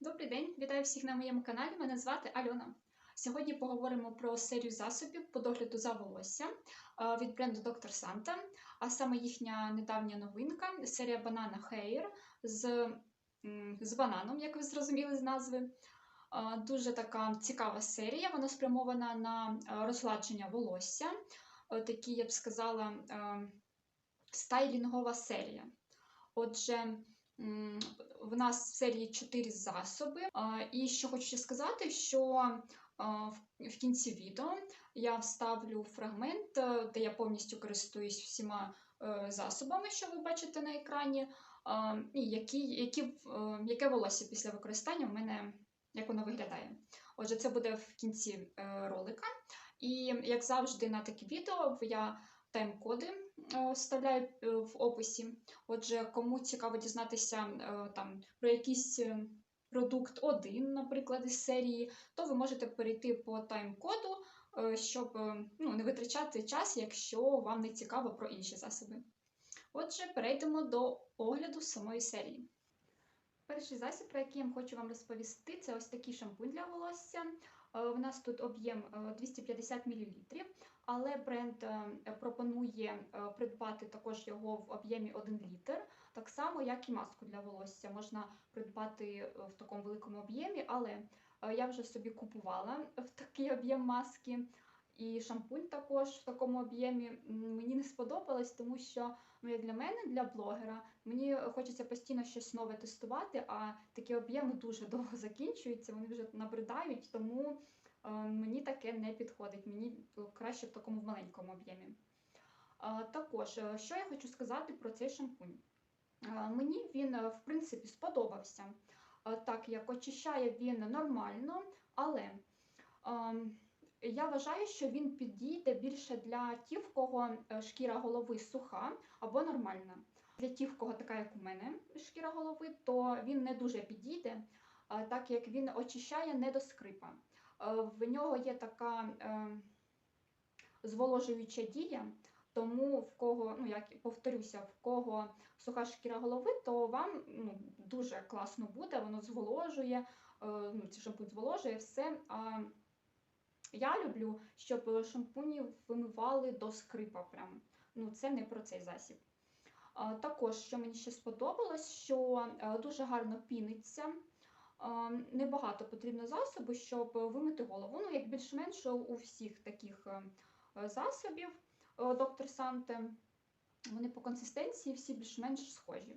Добрий день, вітаю всіх на моєму каналі. Мене звати Альона. Сьогодні поговоримо про серію засобів по догляду за волоссям е, від бренду Dr. Santa, а саме їхня недавня новинка серія Banana Hair з, з бананом, як ви зрозуміли з назви. Е, Дуже така цікава серія. Вона спрямована на е, розгладження волосся. Такі, я б сказала, стайлінгова серія. Отже, в нас в серії 4 засоби. І що хочу сказати, що в- кінці відео я вставлю фрагмент, е, де я повністю користуюсь всіма е, засобами, що ви бачите на екрані, і які, які, е, яке волосся після використання в мене, як воно виглядає. Отже, це буде в кінці ролика. І як завжди на такі відео я тайм-коди вставляю е, в описі. Отже, кому цікаво дізнатися е, там про якийсь е, продукт один, наприклад, із серії, то ви можете перейти по тайм-коду, е, щоб е, ну, не витрачати час, якщо вам не цікаво про інші засоби. Отже, перейдемо до огляду самої серії. Перший засіб, про який я хочу вам розповісти, це ось такий шампунь для волосся. Е, У нас тут об'єм е, 250 мл, але бренд е, пропонує е, придбати також його в об'ємі 1 літр, так само, як і маску для волосся. Можна придбати е, в такому великому об'ємі, але я вже собі купувала в такий об'єм маски. І шампунь також в такому об'ємі мені не сподобалось, тому що ну, для мене, для блогера, мені хочеться постійно щось нове тестувати, а такі об'єми дуже довго закінчуються, вони вже набридають, тому мені таке не підходить. Мені е, краще в такому маленькому об'ємі. Також, е, що я хочу сказати про цей шампунь. Е, Мені він, е, в принципі, сподобався. Е, Так, як очищає він нормально, але ем, я вважаю, що він підійде більше для ті, в кого е, шкіра голови суха або нормальна. Для ті, в кого така, як у мене, шкіра голови, то він не дуже підійде, е, так як він очищає не до скрипа. Е, В нього є така е, зволожуюча дія, тому в кого, ну як повторюся, в кого суха шкіра голови, то вам ну, дуже класно буде, воно зволожує, е, ну, цей шампунь зволожує все. А я люблю, щоб шампуні вимивали до скрипа. Прям. Ну, це не про цей засіб. Також, що мені ще сподобалось, що дуже гарно піниться. Небагато потрібно засобу, щоб вимити голову. Ну, як більш-менш у всіх таких е, засобів е, доктор Санте, вони по консистенції всі більш-менш схожі.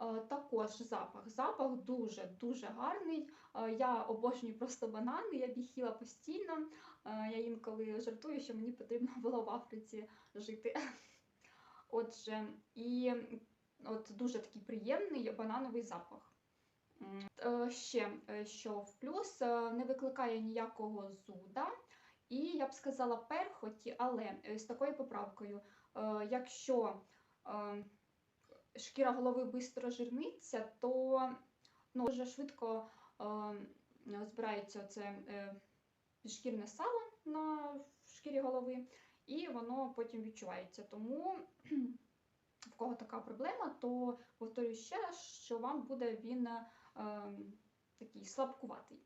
Е, Також запах. Запах дуже-дуже гарний. Я обожнюю просто банани, я б їх їла постійно. Я інколи жартую, що мені потрібно було в Африці жити. Отже, і от дуже такий приємний банановий запах. Е, Ще е, що в плюс е, не викликає ніякого зуда. І я б сказала перхоті, але з такою поправкою, якщо шкіра голови швидко жирниться, то ну, дуже швидко збирається це е, підшкірне сало на шкірі голови, і воно потім відчувається. Тому в кого така проблема, то повторюю ще раз, що вам буде він е, такий слабкуватий.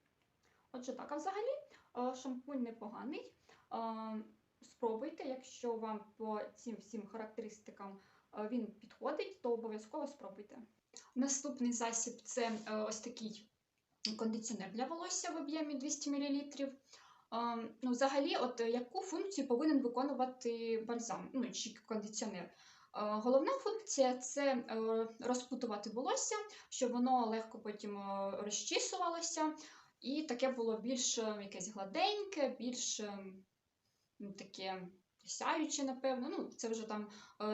Отже, так, а взагалі е, шампунь непоганий. Е, спробуйте, якщо вам по цим всім характеристикам е, він підходить, то обов'язково спробуйте. Наступний засіб це ось такий кондиціонер для волосся в об'ємі 200 мл. Ну, взагалі, яку функцію повинен виконувати бальзам, ну чи кондиціонер? Е, Головна функція це е, розпутувати волосся, щоб воно легко потім е, розчісувалося, і таке було більш якесь гладеньке, більш ну, таке сяюче, напевно. Ну, це вже там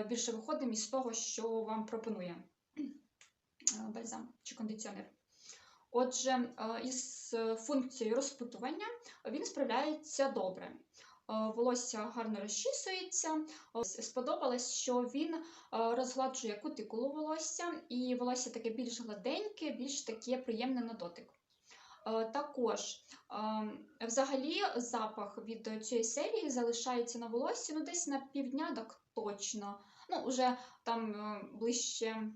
більше виходимо із того, що вам пропонує бальзам чи кондиціонер. Отже, із функцією розпутування він справляється добре. Е, Волосся гарно розчісується. Сподобалось, що він е, розгладжує кутикулу волосся, і волосся таке більш гладеньке, більш таке приємне на дотик. Е, Також взагалі запах від цієї серії залишається на волоссі ну, десь на півдня, так точно. Ну, вже там ближче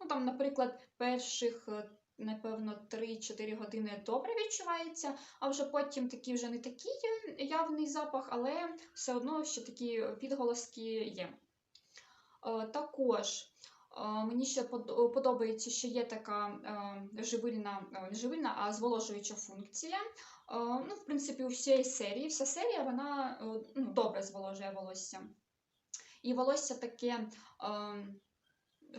Ну, там, наприклад, перших, напевно, 3-4 години добре відчувається, а вже потім такий вже не такий явний запах, але все одно ще такі відголоски є. Е, Також е, мені ще подобається, що є така е, живильна, не живильна, а зволожуюча функція. Ну, в принципі, у всієї серії, вся серія вона ну, добре зволожує волосся. І волосся таке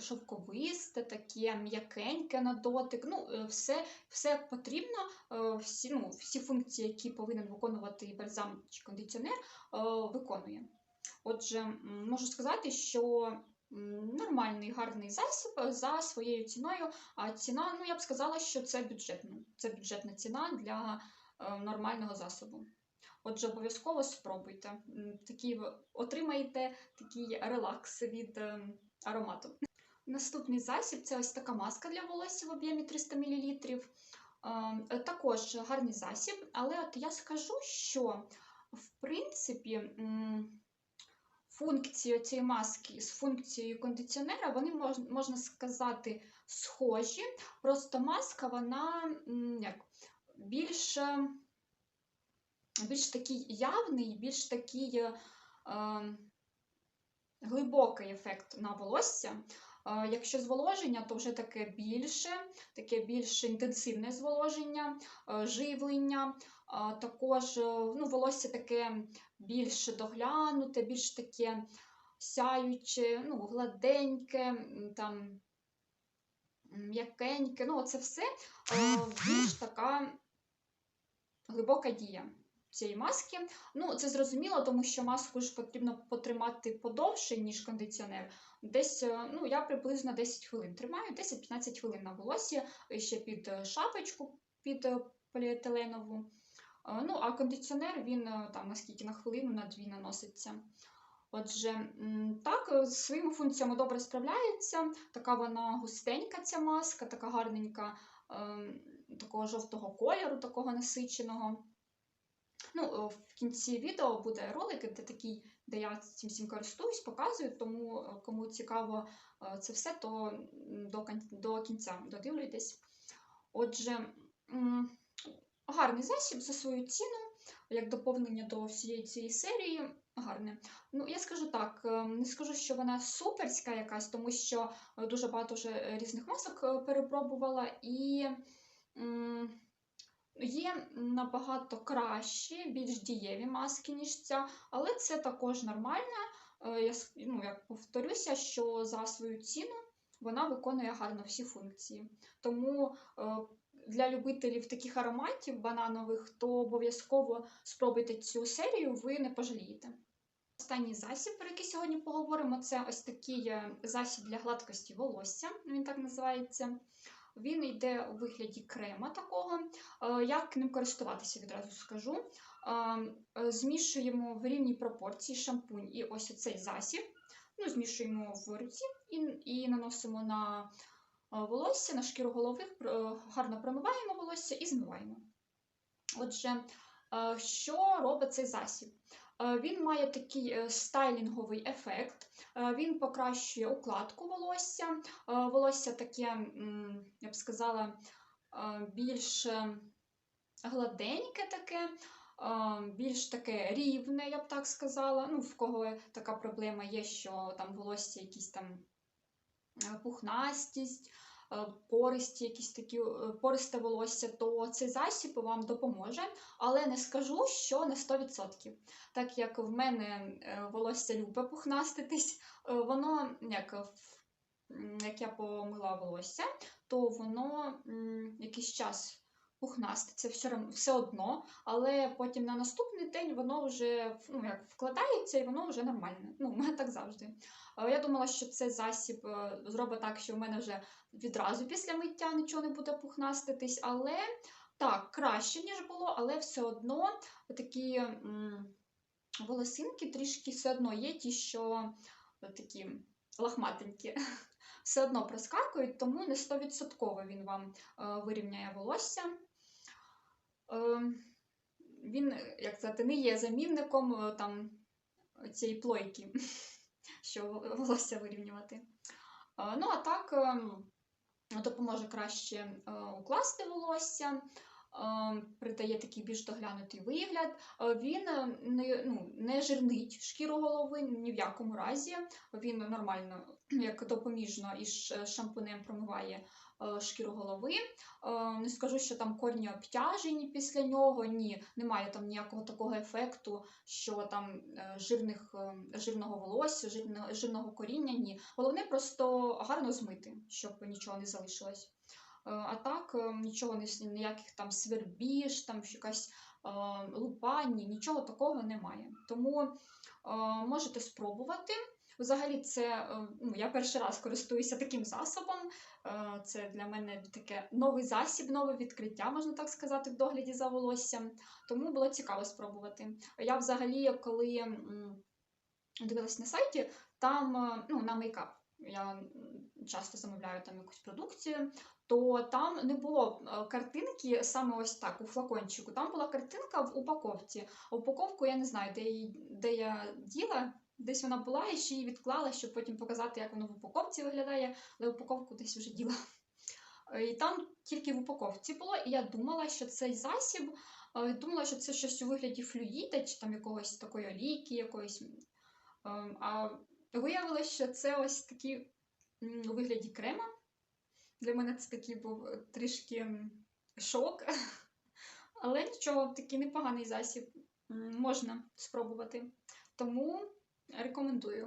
шовковисте, таке м'якеньке на дотик. Ну, е, все, все потрібно, е, всі, ну, всі функції, які повинен виконувати бальзам чи кондиціонер, е, виконує. Отже, можу сказати, що нормальний гарний засіб за своєю ціною. А ціна, ну я б сказала, що це бюджетна. Це бюджетна ціна для нормального засобу. Отже, обов'язково спробуйте. Такі отримаєте такий релакс від е, аромату. Наступний засіб це ось така маска для волосся в об'ємі 300 мл. Е, Також гарний засіб, але от я скажу, що в принципі функції цієї маски з функцією кондиціонера вони можна сказати схожі. Просто маска вона як, більш, е, більш такий явний, більш такий е, е, глибокий ефект на волосся. Якщо зволоження, то вже таке більше, таке більш інтенсивне зволоження, е, живлення. Також е, ну, волосся таке більш доглянуте, більш таке сяюче, ну, гладеньке, там, м'якеньке. Ну, це все е, більш така глибока дія цієї маски. Ну, це зрозуміло, тому що маску ж потрібно потримати подовше, ніж кондиціонер. Десь, е, ну, я приблизно 10 хвилин тримаю, 10-15 хвилин на волосі, ще під е, шапочку, під е, поліетиленову. Е, Ну, а кондиціонер він е, там наскільки на хвилину, на дві наноситься. Отже, так, е, з своїми функціями добре справляється. Така вона густенька, ця маска, така гарненька, ем, такого жовтого кольору, такого насиченого. Ну, е, в кінці відео буде ролик, де такий, де я цим всім користуюсь, показую, тому е, кому цікаво е, це все, то до, кінця додивлюйтесь. Отже, гарний засіб за свою ціну, як доповнення до всієї цієї серії. Гарне. Ну, я скажу так, не скажу, що вона суперська якась, тому що дуже багато вже різних масок перепробувала, і є набагато кращі, більш дієві маски, ніж ця, але це також нормально. Е, Я ну, як повторюся, що за свою ціну вона виконує гарно всі функції. Тому е, для любителів таких ароматів бананових, то обов'язково спробуйте цю серію, ви не пожалієте. Останній засіб, про який сьогодні поговоримо, це ось такий е, засіб для гладкості волосся, він так називається. Він йде у вигляді крема такого. Е, Як ним користуватися, відразу скажу. Е, е, Змішуємо в рівній пропорції шампунь і ось оцей засіб. Ну, змішуємо в руці і, і наносимо на волосся, на шкіру голови, гарно промиваємо волосся і змиваємо. Отже, що робить цей засіб? Е, Він має такий е, стайлінговий ефект, е, він покращує укладку волосся. Волосся таке, я б сказала, більш гладеньке таке, більш таке рівне, я б так сказала. Ну, в кого така проблема є, що там волосся якісь там пухнастість, пористі, якісь такі е, пористе волосся, то цей засіб вам допоможе, але не скажу, що на 100%. Так як в мене е, волосся любе пухнаститись, е, воно як, як я помила волосся, то воно якийсь час пухнаститься все, все одно, але потім на наступний день воно вже ну, як вкладається і воно вже нормальне. Ну, у мене так завжди. Е, Я думала, що цей засіб е, зробить так, що в мене вже відразу після миття нічого не буде пухнаститись, але так, краще, ніж було, але все одно такі м, волосинки трішки все одно є ті, що такі лахматенькі. Все одно проскакують, тому не 100% він вам е, вирівняє волосся. Е, він, як сказати, не є замінником е, там цієї плойки, що волосся вирівнювати. Е, Ну, а так ем, допоможе краще е, укласти волосся, е, придає такий більш доглянутий вигляд. Він не, ну, не жирнить шкіру голови ні в якому разі. Він нормально, як допоміжно із шампунем промиває шкіру голови. Е, Не скажу, що там корні обтяжені після нього. Ні, немає там ніякого такого ефекту, що там е, жирних, е, жирного волосся, жирного, жирного коріння. Ні. Головне просто гарно змити, щоб нічого не залишилось. Е, А так, е, нічого не ніяких там свербіж, там якась е, лупа, нічого такого немає. Тому е, можете спробувати. Взагалі, це е, ну, я перший раз користуюся таким засобом. Е, Це для мене таке новий засіб, нове відкриття, можна так сказати, в догляді за волоссям. Тому було цікаво спробувати. Я взагалі, коли дивилась на сайті, там е, ну, на мейкап. Я часто замовляю там якусь продукцію, то там не було картинки саме ось так, у флакончику. Там була картинка в упаковці. Упаковку я не знаю, де, її, де я діла. Десь вона була, і ще її відклала, щоб потім показати, як воно в упаковці виглядає, але упаковку десь вже діла. Е, І там тільки в упаковці було, і я думала, що цей засіб, е, думала, що це щось у вигляді флюїда чи там якогось такої олійки, якоїсь. Ем, А виявилося, що це ось такі у вигляді крема. Для мене це такий був е, трішки шок. Але нічого, такий непоганий засіб. Можна спробувати. Тому Recomenduję.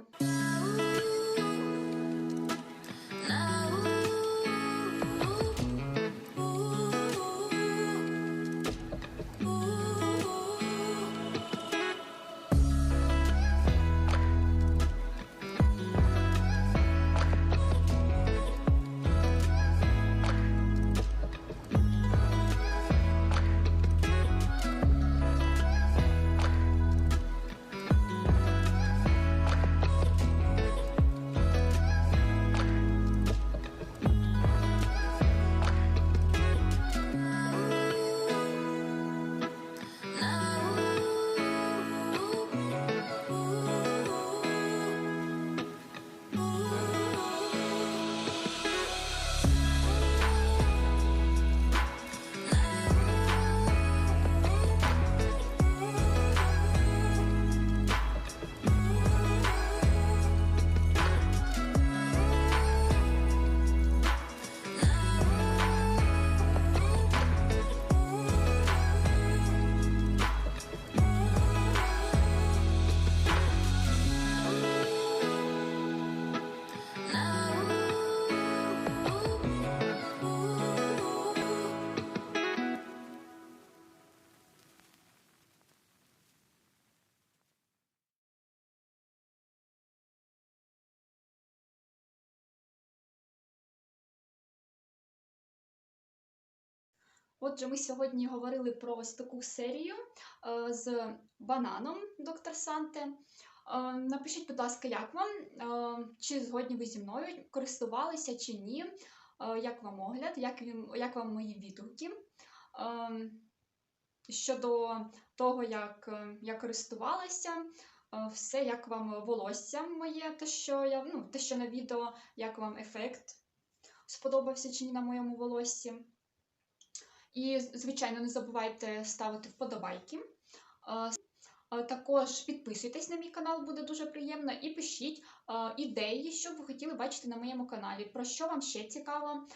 Отже, ми сьогодні говорили про ось таку серію е, з бананом доктор Санте. Е, Напишіть, будь ласка, як вам, Е, чи згодні ви зі мною користувалися чи ні, як вам огляд, як, як вам мої відгуки. Щодо того, як я користувалася, все, як вам волосся моє, те, що я, ну, те, що на відео, як вам ефект сподобався чи ні на моєму волоссі. І, звичайно, не забувайте ставити вподобайки. Е, е, Також підписуйтесь на мій канал, буде дуже приємно, і пишіть е, ідеї, що б ви хотіли бачити на моєму каналі, про що вам ще цікаво.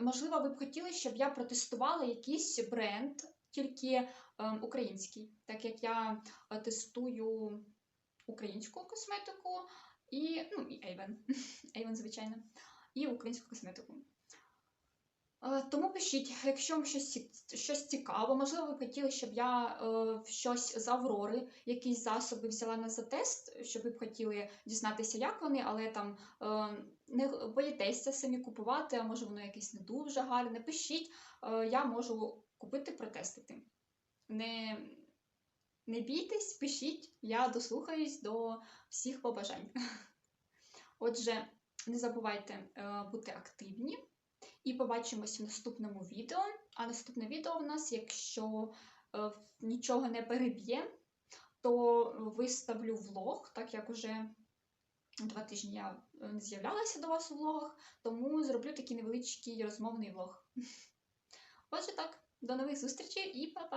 Можливо, ви б хотіли, щоб я протестувала якийсь бренд, тільки український, так як я тестую українську косметику і, ну, і Avon, Avon, звичайно, і українську косметику. Е, Тому пишіть, якщо вам щось, щось цікаво, можливо, ви хотіли, щоб я е, щось з Аврори, якісь засоби взяла на затест, щоб ви б хотіли дізнатися, як вони, але там е, не боїтеся самі купувати, а може воно якесь не дуже гарне. Пишіть, е, я можу купити, протестити. Не, не бійтесь, пишіть, я дослухаюсь до всіх побажань. Отже, не забувайте е, бути активні. І побачимось в наступному відео. А наступне відео в нас, якщо е, нічого не переб'є, то виставлю влог, так як уже два тижні я не з'являлася до вас у влогах, тому зроблю такий невеличкий розмовний влог. Отже, так, до нових зустрічей і па-па!